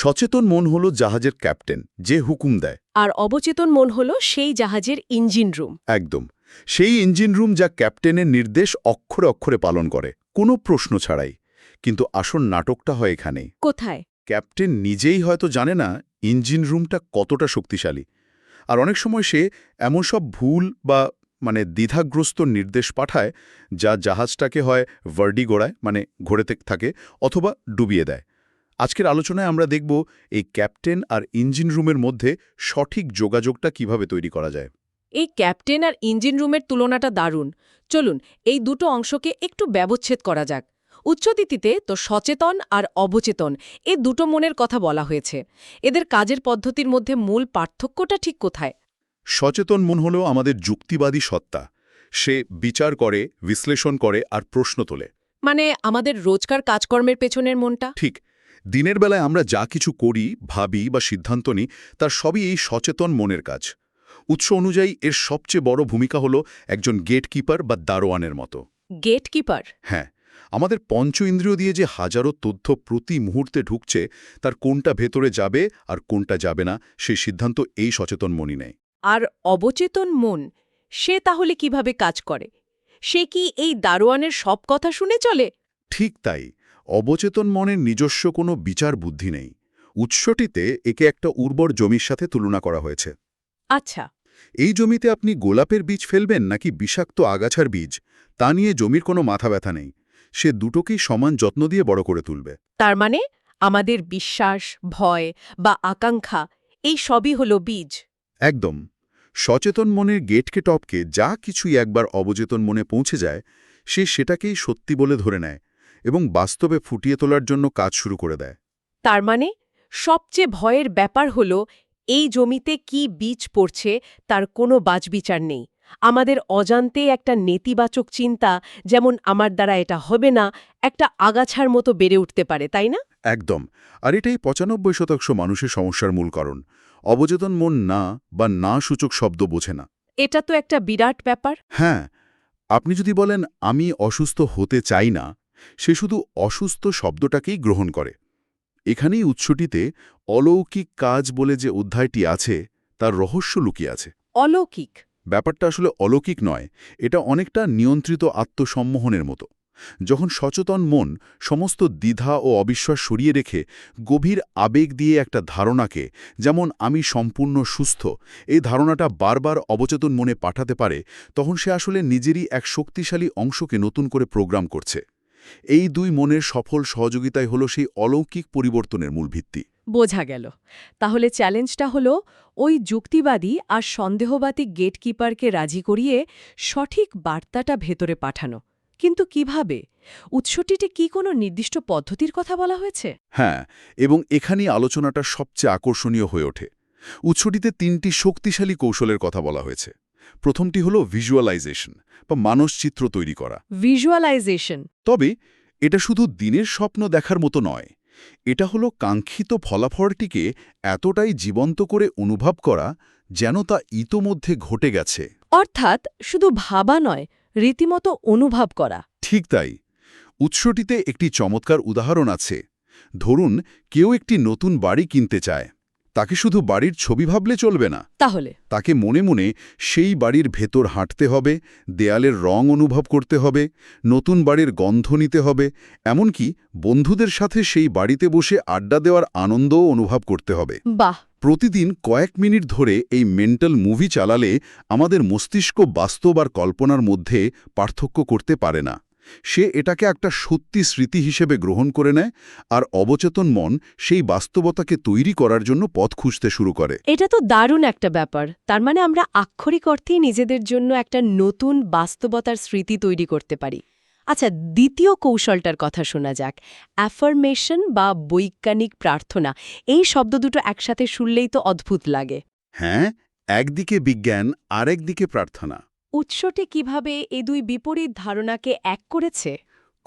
সচেতন মন হল জাহাজের ক্যাপ্টেন যে হুকুম দেয়। আর অবচেতন মন হল সেই জাহাজের ইঞ্জিন রুম। একদম। সেই ইঞ্জিন রুম যা ক্যাপ্টেনের নির্দেশ অক্ষরে অক্ষরে পালন করে কোনো প্রশ্ন ছাড়াই। কিন্তু আসল নাটকটা হয় এখানেই। কোথায়? ক্যাপ্টেন নিজেই হয়তো জানে না ইঞ্জিন রুমটা কতটা শক্তিশালী। আর অনেক সময় সে এমন সব ভুল বা মানে দ্বিধাগ্রস্ত নির্দেশ পাঠায় যা জাহাজটাকে হয় ভার্ডি গোড়ায় মানে ঘোরেতে থাকে অথবা ডুবিয়ে দেয়। আজকের আলোচনায় আমরা দেখব এই ক্যাপ্টেন আর ইঞ্জিন রুমের মধ্যে সঠিক যোগাযোগটা কীভাবে তৈরি করা যায়। এই ক্যাপ্টেন আর ইঞ্জিন রুমের তুলনাটা দারুণ। চলুন এই দুটো অংশকে একটু ব্যবচ্ছেদ করা যাক। উচ্চদিতিতে তো সচেতন আর অবচেতন এ দুটো মনের কথা বলা হয়েছে। এদের কাজের পদ্ধতির মধ্যে মূল পার্থক্যটা ঠিক কোথায়? সচেতন মন হল আমাদের যুক্তিবাদী সত্তা। সে বিচার করে বিশ্লেষণ করে আর প্রশ্ন তোলে। মানে আমাদের রোজকার কাজকর্মের পেছনের মনটা? ঠিক দিনের বেলায় আমরা যা কিছু করি ভাবি বা সিদ্ধান্ত নিই তার সবই এই সচেতন মনের কাজ। উৎস অনুযায়ী এর সবচেয়ে বড় ভূমিকা হল একজন গেটকিপার বা দারোয়ানের মতো। গেটকিপার হ্যাঁ আমাদের পঞ্চ ইন্দ্রিয় দিয়ে যে হাজারো তথ্য প্রতি মুহূর্তে ঢুকছে তার কোনটা ভেতরে যাবে আর কোনটা যাবে না সেই সিদ্ধান্ত এই সচেতন মনই নেয়। আর অবচেতন মন সে তাহলে কীভাবে কাজ করে? সে কি এই দারোয়ানের সব কথা শুনে চলে? ঠিক তাই। অবচেতন মনের নিজস্ব কোনো বিচার বুদ্ধি নেই। উৎসটিতে একে একটা উর্বর জমির সাথে তুলনা করা হয়েছে। আচ্ছা। এই জমিতে আপনি গোলাপের বীজ ফেলবেন নাকি বিষাক্ত আগাছার বীজ? তা নিয়ে জমির কোনো মাথা ব্যথা নেই। সে দুটোকেই সমান যত্ন দিয়ে বড় করে তুলবে। তার মানে আমাদের বিশ্বাস ভয় বা আকাঙ্ক্ষা এই সবই হল বীজ? একদম। সচেতন মনের গেটকে টপকে যা কিছুই একবার অবচেতন মনে পৌঁছে যায় সে সেটাকেই সত্যি বলে ধরে নেয়। এবং বাস্তবে ফুটিয়ে তোলার জন্য কাজ শুরু করে দেয়। তার মানে সবচেয়ে ভয়ের ব্যাপার হল এই জমিতে কি বীজ পড়ছে তার কোনো বাজবিচার নেই। আমাদের অজান্তে একটা নেতিবাচক চিন্তা যেমন আমার দ্বারা এটা হবে না একটা আগাছার মতো বেড়ে উঠতে পারে তাই না? একদম। আর এটাই পঁচানব্বই শতাংশ মানুষের সমস্যার মূল কারণ। অবচেতন মন না বা না সূচক শব্দ বোঝে না। এটা তো একটা বিরাট ব্যাপার। হ্যাঁ আপনি যদি বলেন আমি অসুস্থ হতে চাই না সে শুধু অসুস্থ শব্দটাকেই গ্রহণ করে। এখানেই উৎসটিতে অলৌকিক কাজ বলে যে অধ্যায়টি আছে তার রহস্য লুকিয়ে আছে। অলৌকিক? ব্যাপারটা আসলে অলৌকিক নয় এটা অনেকটা নিয়ন্ত্রিত আত্মসম্মোহনের মতো। যখন সচেতন মন সমস্ত দ্বিধা ও অবিশ্বাস সরিয়ে রেখে গভীর আবেগ দিয়ে একটা ধারণাকে যেমন আমি সম্পূর্ণ সুস্থ এই ধারণাটা বারবার অবচেতন মনে পাঠাতে পারে তখন সে আসলে নিজেরই এক শক্তিশালী অংশকে নতুন করে প্রোগ্রাম করছে। এই দুই মনের সফল সহযোগিতাই হল সেই অলৌকিক পরিবর্তনের মূল ভিত্তি। বোঝা গেল। তাহলে চ্যালেঞ্জটা হলো ওই যুক্তিবাদী আর সন্দেহবাদী গেটকিপারকে রাজি করিয়ে সঠিক বার্তাটা ভেতরে পাঠানো। কিন্তু কীভাবে? উৎসটিতে কি কোনো নির্দিষ্ট পদ্ধতির কথা বলা হয়েছে? হ্যাঁ এবং এখানেই আলোচনাটা সবচেয়ে আকর্ষণীয় হয়ে ওঠে। উৎসটিতে তিনটি শক্তিশালী কৌশলের কথা বলা হয়েছে। প্রথমটি হল ভিজুয়ালাইজেশন বা মানসচিত্র তৈরি করা। ভিজুয়ালাইজেশন তবে এটা শুধু দিনের স্বপ্ন দেখার মতো নয় এটা হলো কাঙ্ক্ষিত ফলাফলটিকে এতটাই জীবন্ত করে অনুভব করা যেন তা ইতোমধ্যে ঘটে গেছে। অর্থাৎ শুধু ভাবা নয় রীতিমতো অনুভব করা। ঠিক তাই। উৎসটিতে একটি চমৎকার উদাহরণ আছে। ধরুন কেউ একটি নতুন বাড়ি কিনতে চায়। তাকে শুধু বাড়ির ছবি ভাবলে চলবে না। তাহলে? তাকে মনে মনে সেই বাড়ির ভেতর হাঁটতে হবে দেয়ালের রং অনুভব করতে হবে নতুন বাড়ির গন্ধ নিতে হবে এমনকি বন্ধুদের সাথে সেই বাড়িতে বসে আড্ডা দেওয়ার আনন্দও অনুভব করতে হবে। বাহ! প্রতিদিন কয়েক মিনিট ধরে এই মেন্টাল মুভি চালালে আমাদের মস্তিষ্ক বাস্তব আর কল্পনার মধ্যে পার্থক্য করতে পারে না। সে এটাকে একটা সত্যি স্মৃতি হিসেবে গ্রহণ করে নেয় আর অবচেতন মন সেই বাস্তবতাকে তৈরি করার জন্য পথ খুঁজতে শুরু করে। এটা তো দারুণ একটা ব্যাপার। তার মানে আমরা আক্ষরিক অর্থেই নিজেদের জন্য একটা নতুন বাস্তবতার স্মৃতি তৈরি করতে পারি। আচ্ছা দ্বিতীয় কৌশলটার কথা শোনা যাক। অ্যাফার্মেশন বা বৈজ্ঞানিক প্রার্থনা এই শব্দ দুটো একসাথে শুনলেই তো অদ্ভুত লাগে। হ্যাঁ একদিকে বিজ্ঞান আরেকদিকে প্রার্থনা। উৎসটি কীভাবে এই দুই বিপরীত ধারণাকে এক করেছে?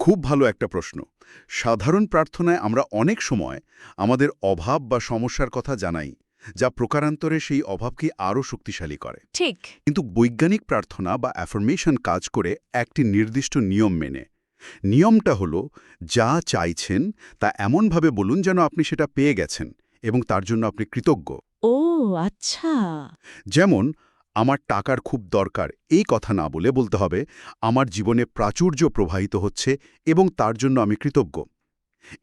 খুব ভালো একটা প্রশ্ন। সাধারণ প্রার্থনায় আমরা অনেক সময় আমাদের অভাব বা সমস্যার কথা জানাই যা প্রকারান্তরে সেই অভাবকে আরও শক্তিশালী করে। ঠিক। কিন্তু বৈজ্ঞানিক প্রার্থনা বা অ্যাফার্মেশন কাজ করে একটি নির্দিষ্ট নিয়ম মেনে। নিয়মটা হলো যা চাইছেন তা এমনভাবে বলুন যেন আপনি সেটা পেয়ে গেছেন এবং তার জন্য আপনি কৃতজ্ঞ। ও আচ্ছা। যেমন আমার টাকার খুব দরকার এই কথা না বলে বলতে হবে আমার জীবনে প্রাচুর্য প্রবাহিত হচ্ছে এবং তার জন্য আমি কৃতজ্ঞ।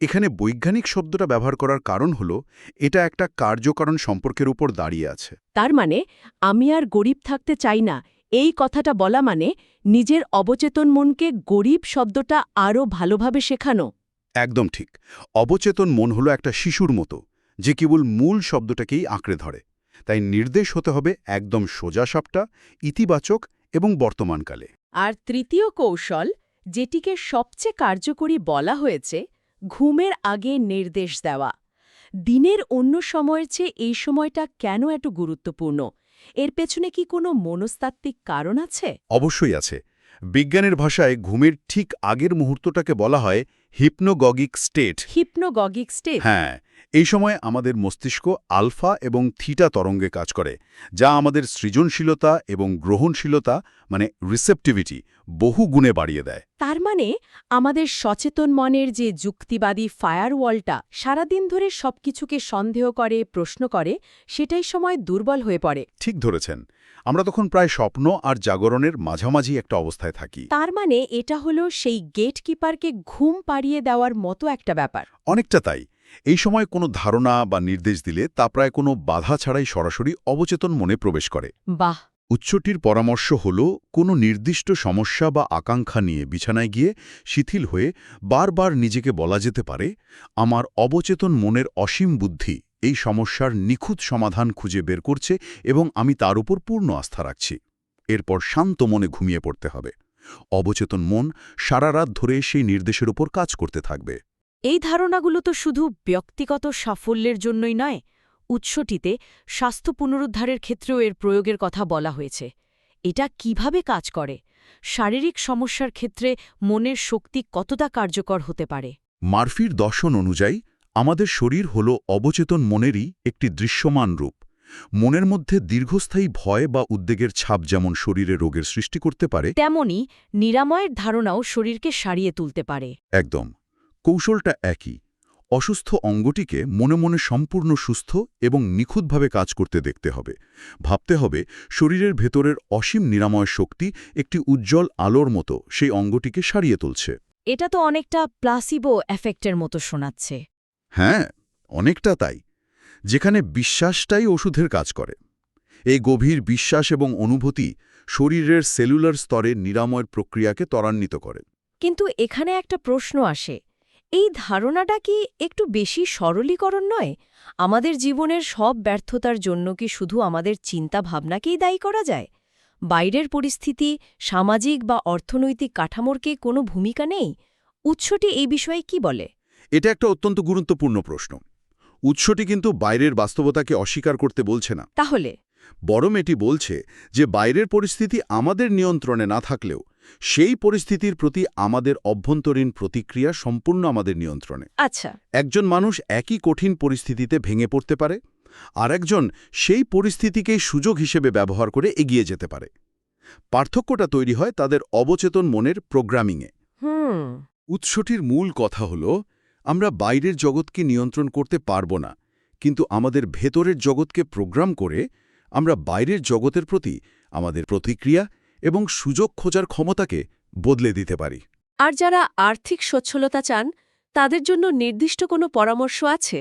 এখানে বৈজ্ঞানিক শব্দটা ব্যবহার করার কারণ হল এটা একটা কার্যকারণ সম্পর্কের উপর দাঁড়িয়ে আছে। তার মানে আমি আর গরিব থাকতে চাই না এই কথাটা বলা মানে নিজের অবচেতন মনকে গরিব শব্দটা আরও ভালোভাবে শেখানো। একদম ঠিক। অবচেতন মন হলো একটা শিশুর মতো যে কেবল মূল শব্দটাকেই আঁকড়ে ধরে। তাই নির্দেশ হতে হবে একদম সোজা সাপটা ইতিবাচক এবং বর্তমানকালে। আর তৃতীয় কৌশল যেটিকে সবচেয়ে কার্যকরী বলা হয়েছে ঘুমের আগে নির্দেশ দেওয়া। দিনের অন্য সময়ের চেয়ে এই সময়টা কেন এত গুরুত্বপূর্ণ? এর পেছনে কি কোনো মনস্তাত্ত্বিক কারণ আছে? অবশ্যই আছে। বিজ্ঞানের ভাষায় ঘুমের ঠিক আগের মুহূর্তটাকে বলা হয় হিপনোগগিক স্টেট। হিপনোগগিক স্টেট? হ্যাঁ এই সময় আমাদের মস্তিষ্ক আলফা এবং থিটা তরঙ্গে কাজ করে যা আমাদের সৃজনশীলতা এবং গ্রহণশীলতা মানে রিসেপটিভিটি বহু গুণে বাড়িয়ে দেয়। তার মানে আমাদের সচেতন মনের যে যুক্তিবাদী ফায়ারওয়ালটা সারাদিন ধরে সবকিছুকে সন্দেহ করে প্রশ্ন করে সেটাই সময় দুর্বল হয়ে পড়ে। ঠিক ধরেছেন। আমরা তখন প্রায় স্বপ্ন আর জাগরণের মাঝামাঝি একটা অবস্থায় থাকি। তার মানে এটা হলো সেই গেটকিপারকে ঘুম পাড়িয়ে দেওয়ার মতো একটা ব্যাপার। অনেকটা তাই। এই সময় কোনো ধারণা বা নির্দেশ দিলে তা প্রায় কোনো বাধা ছাড়াই সরাসরি অবচেতন মনে প্রবেশ করে। বাহ! উচ্চটির পরামর্শ হল কোনো নির্দিষ্ট সমস্যা বা আকাঙ্ক্ষা নিয়ে বিছানায় গিয়ে শিথিল হয়ে বারবার নিজেকে বলা যেতে পারে আমার অবচেতন মনের অসীম বুদ্ধি এই সমস্যার নিখুঁত সমাধান খুঁজে বের করছে এবং আমি তার উপর পূর্ণ আস্থা রাখছি। এরপর শান্ত মনে ঘুমিয়ে পড়তে হবে। অবচেতন মন সারা রাত ধরে সেই নির্দেশের উপর কাজ করতে থাকবে। এই ধারণাগুলো তো শুধু ব্যক্তিগত সাফল্যের জন্যই নয় উৎসটিতে স্বাস্থ্য পুনরুদ্ধারের ক্ষেত্রেও এর প্রয়োগের কথা বলা হয়েছে। এটা কীভাবে কাজ করে? শারীরিক সমস্যার ক্ষেত্রে মনের শক্তি কতটা কার্যকর হতে পারে? মার্ফির দর্শন অনুযায়ী আমাদের শরীর হল অবচেতন মনেরই একটি দৃশ্যমান রূপ। মনের মধ্যে দীর্ঘস্থায়ী ভয় বা উদ্বেগের ছাপ যেমন শরীরে রোগের সৃষ্টি করতে পারে তেমনি নিরাময়ের ধারণাও শরীরকে সারিয়ে তুলতে পারে। একদম। কৌশলটা একই। অসুস্থ অঙ্গটিকে মনে মনে সম্পূর্ণ সুস্থ এবং নিখুঁতভাবে কাজ করতে দেখতে হবে। ভাবতে হবে শরীরের ভেতরের অসীম নিরাময় শক্তি একটি উজ্জ্বল আলোর মতো সেই অঙ্গটিকে সারিয়ে তুলছে। এটা তো অনেকটা প্লাসিবো এফেক্টের মতো শোনাচ্ছে। হ্যাঁ অনেকটা তাই। যেখানে বিশ্বাসটাই ওষুধের কাজ করে। এই গভীর বিশ্বাস এবং অনুভূতি শরীরের সেলুলার স্তরে নিরাময়ের প্রক্রিয়াকে ত্বরান্বিত করে। কিন্তু এখানে একটা প্রশ্ন আসে এই ধারণাটা কি একটু বেশি সরলীকরণ নয়? আমাদের জীবনের সব ব্যর্থতার জন্য কি শুধু আমাদের চিন্তা ভাবনাকেই দায়ী করা যায়? বাইরের পরিস্থিতি সামাজিক বা অর্থনৈতিক কাঠামোর কি কোনো ভূমিকা নেই? উৎসটি এই বিষয়ে কি বলে? এটা একটা অত্যন্ত গুরুত্বপূর্ণ প্রশ্ন। উৎসটি কিন্তু বাইরের বাস্তবতাকে অস্বীকার করতে বলছে না। তাহলে? বরং এটি বলছে যে বাইরের পরিস্থিতি আমাদের নিয়ন্ত্রণে না থাকলেও সেই পরিস্থিতির প্রতি আমাদের অভ্যন্তরীণ প্রতিক্রিয়া সম্পূর্ণ আমাদের নিয়ন্ত্রণে। আচ্ছা। একজন মানুষ একই কঠিন পরিস্থিতিতে ভেঙে পড়তে পারে আর একজন সেই পরিস্থিতিকেই সুযোগ হিসেবে ব্যবহার করে এগিয়ে যেতে পারে। পার্থক্যটা তৈরি হয় তাদের অবচেতন মনের প্রোগ্রামিংয়ে। হুম। উৎসটির মূল কথা হল আমরা বাইরের জগৎকে নিয়ন্ত্রণ করতে পারব না কিন্তু আমাদের ভেতরের জগৎকে প্রোগ্রাম করে আমরা বাইরের জগতের প্রতি আমাদের প্রতিক্রিয়া এবং সুযোগ খোঁজার ক্ষমতাকে বদলে দিতে পারি। আর যারা আর্থিক সচ্ছলতা চান তাদের জন্য নির্দিষ্ট কোনো পরামর্শ আছে?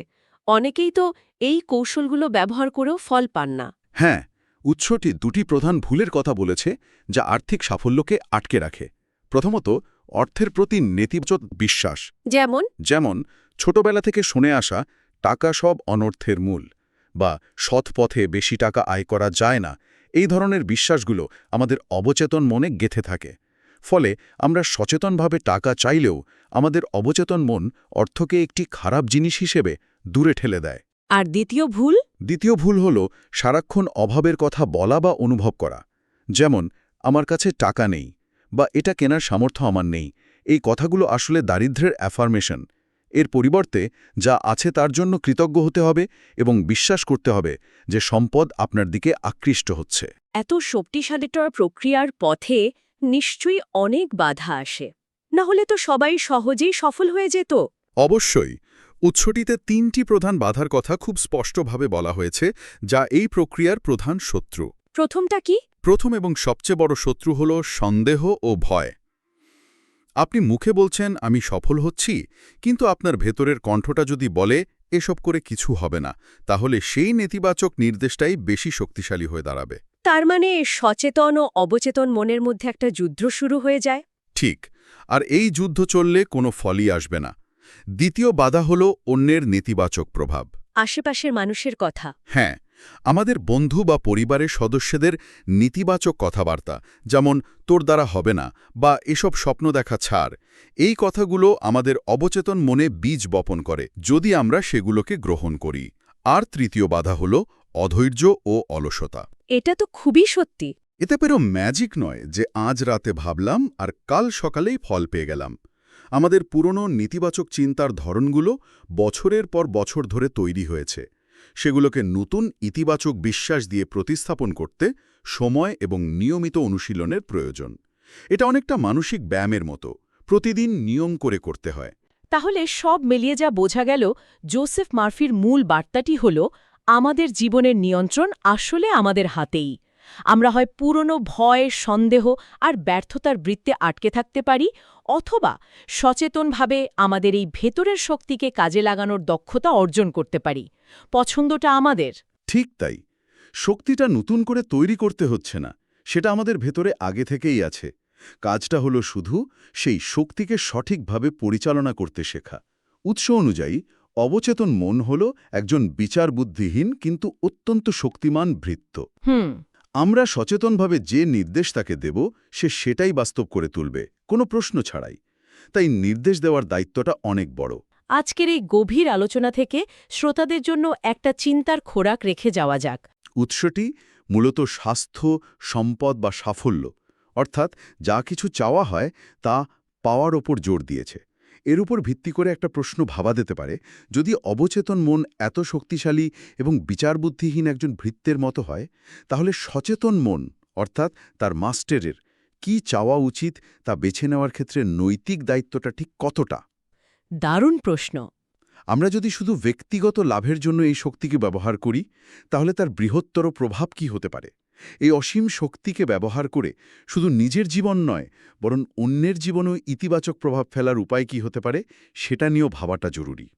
অনেকেই তো এই কৌশলগুলো ব্যবহার করেও ফল পান না। হ্যাঁ উৎসটি দুটি প্রধান ভুলের কথা বলেছে যা আর্থিক সাফল্যকে আটকে রাখে। প্রথমত অর্থের প্রতি নেতিবাচক বিশ্বাস। যেমন? যেমন ছোটবেলা থেকে শুনে আসা টাকা সব অনর্থের মূল বা সৎ পথে বেশি টাকা আয় করা যায় না এই ধরনের বিশ্বাসগুলো আমাদের অবচেতন মনে গেথে থাকে। ফলে আমরা সচেতনভাবে টাকা চাইলেও আমাদের অবচেতন মন অর্থকে একটি খারাপ জিনিস হিসেবে দূরে ঠেলে দেয়। আর দ্বিতীয় ভুল? দ্বিতীয় ভুল হল সারাক্ষণ অভাবের কথা বলা বা অনুভব করা। যেমন আমার কাছে টাকা নেই বা এটা কেনার সামর্থ্য আমার নেই এই কথাগুলো আসলে দারিদ্র্যের অ্যাফার্মেশন এর পরিবর্তে যা আছে তার জন্য কৃতজ্ঞ হতে হবে এবং বিশ্বাস করতে হবে যে সম্পদ আপনার দিকে আকৃষ্ট হচ্ছে। এত শক্তিশালীটার প্রক্রিয়ার পথে নিশ্চয়ই অনেক বাধা আসে। না হলে তো সবাই সহজেই সফল হয়ে যেত। অবশ্যই উৎসটিতে তিনটি প্রধান বাধার কথা খুব স্পষ্টভাবে বলা হয়েছে যা এই প্রক্রিয়ার প্রধান শত্রু। প্রথমটা কি? প্রথম এবং সবচেয়ে বড় শত্রু হল সন্দেহ ও ভয়। আপনি মুখে বলছেন আমি সফল হচ্ছি কিন্তু আপনার ভেতরের কণ্ঠটা যদি বলে এসব করে কিছু হবে না তাহলে সেই নেতিবাচক নির্দেশটাই বেশি শক্তিশালী হয়ে দাঁড়াবে। তার মানে সচেতন ও অবচেতন মনের মধ্যে একটা যুদ্ধ শুরু হয়ে যায়? ঠিক। আর এই যুদ্ধ চললে কোনো ফলই আসবে না। দ্বিতীয় বাধা হল অন্যের নেতিবাচক প্রভাব। আশেপাশের মানুষের কথা। হ্যাঁ আমাদের বন্ধু বা পরিবারের সদস্যদের নেতিবাচক কথাবার্তা যেমন তোর দ্বারা হবে না বা এসব স্বপ্ন দেখা ছাড় এই কথাগুলো আমাদের অবচেতন মনে বীজ বপন করে যদি আমরা সেগুলোকে গ্রহণ করি। আর তৃতীয় বাধা হল অধৈর্য ও অলসতা। এটা তো খুবই সত্যি। এতে পেরো ম্যাজিক নয় যে আজ রাতে ভাবলাম আর কাল সকালেই ফল পেয়ে গেলাম। আমাদের পুরনো নেতিবাচক চিন্তার ধরনগুলো বছরের পর বছর ধরে তৈরি হয়েছে। সেগুলোকে নতুন ইতিবাচক বিশ্বাস দিয়ে প্রতিস্থাপন করতে সময় এবং নিয়মিত অনুশীলনের প্রয়োজন। এটা অনেকটা মানসিক ব্যায়ামের মতো। প্রতিদিন নিয়ম করে করতে হয়। তাহলে সব মিলিয়ে যা বোঝা গেল, জোসেফ মার্ফির মূল বার্তাটি হল, আমাদের জীবনের নিয়ন্ত্রণ আসলে আমাদের হাতেই। আমরা হয় পুরনো ভয় সন্দেহ আর ব্যর্থতার বৃত্তে আটকে থাকতে পারি অথবা সচেতনভাবে আমাদের এই ভেতরের শক্তিকে কাজে লাগানোর দক্ষতা অর্জন করতে পারি। পছন্দটা আমাদের। ঠিক তাই। শক্তিটা নতুন করে তৈরি করতে হচ্ছে না সেটা আমাদের ভেতরে আগে থেকেই আছে। কাজটা হলো শুধু সেই শক্তিকে সঠিকভাবে পরিচালনা করতে শেখা। উৎস অনুযায়ী অবচেতন মন হল একজন বিচার বুদ্ধিহীন কিন্তু অত্যন্ত শক্তিমান ভৃত্য। হুম। আমরা সচেতনভাবে যে নির্দেশ তাকে দেব সে সেটাই বাস্তব করে তুলবে কোনো প্রশ্ন ছাড়াই। তাই নির্দেশ দেওয়ার দায়িত্বটা অনেক বড়। আজকের এই গভীর আলোচনা থেকে শ্রোতাদের জন্য একটা চিন্তার খোরাক রেখে যাওয়া যাক। উৎসটি মূলত স্বাস্থ্য সম্পদ বা সাফল্য অর্থাৎ যা কিছু চাওয়া হয় তা পাওয়ার ওপর জোর দিয়েছে। এর উপর ভিত্তি করে একটা প্রশ্ন ভাবা দিতে পারে যদি অবচেতন মন এত শক্তিশালী এবং বিচারবুদ্ধিহীন একজন ভৃত্যের মতো হয় তাহলে সচেতন মন অর্থাৎ তার মাস্টারের কি চাওয়া উচিত তা বেছে নেওয়ার ক্ষেত্রে নৈতিক দায়িত্বটা ঠিক কতটা? দারুণ প্রশ্ন। আমরা যদি শুধু ব্যক্তিগত লাভের জন্য এই শক্তিকে ব্যবহার করি তাহলে তার বৃহত্তর প্রভাব কি হতে পারে? এই অসীম শক্তিকে ব্যবহার করে শুধু নিজের জীবন নয়, বরং অন্যের জীবনেও ইতিবাচক প্রভাব ফেলার উপায় কি হতে পারে, সেটা নিয়েও ভাবাটা জরুরি।